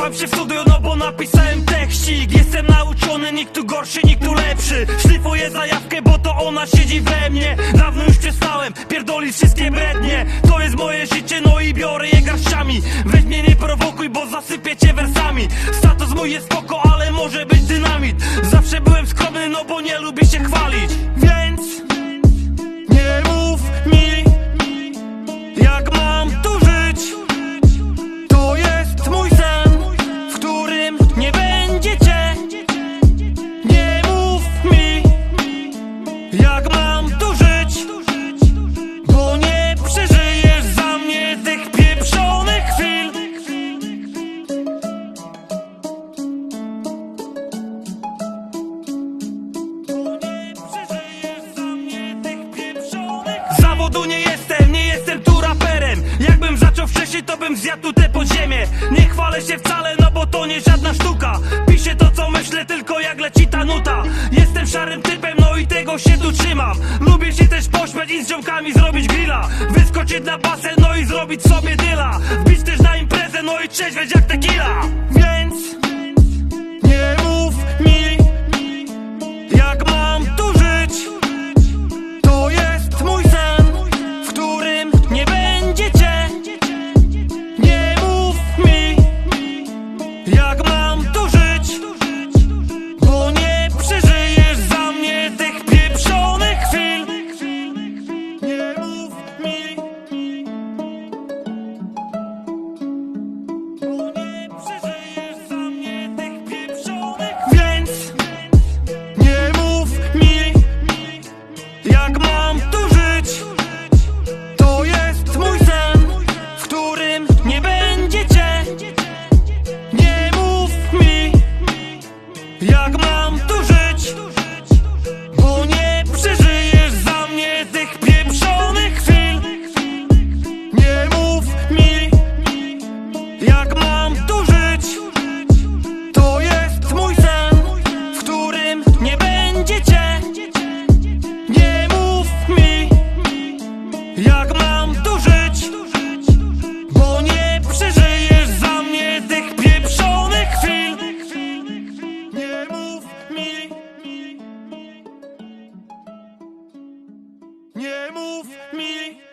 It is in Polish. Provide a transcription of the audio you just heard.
wam się w studio, no bo napisałem tekścik Jestem nauczony, nikt tu gorszy, nikt tu lepszy. Szlifuję zajawkę, bo to ona siedzi we mnie. Dawno już przestałem pierdolić wszystkie brednie. To jest moje życie, no i biorę je garściami. Weź mnie nie prowokuj, bo zasypię cię wersami. Status mój jest spoko, ale może być dynamit. Zawsze byłem skromny, no bo nie lubię się chwalić. Więc Zawodu nie jestem, nie jestem tu raperem. Jakbym zaczął wcześniej, to bym zjadł te podziemie. Nie chwalę się wcale, no bo to nie żadna sztuka. Piszę to co myślę, tylko jak leci ta nuta. Jestem szarym typem, no i tego się tu trzymam. Lubię się też pośmiać i z ziomkami zrobić grilla. Wyskoczyć na basen, no i zrobić sobie dyla. Wbić też na imprezę, no i trzeźwieć jak Move me.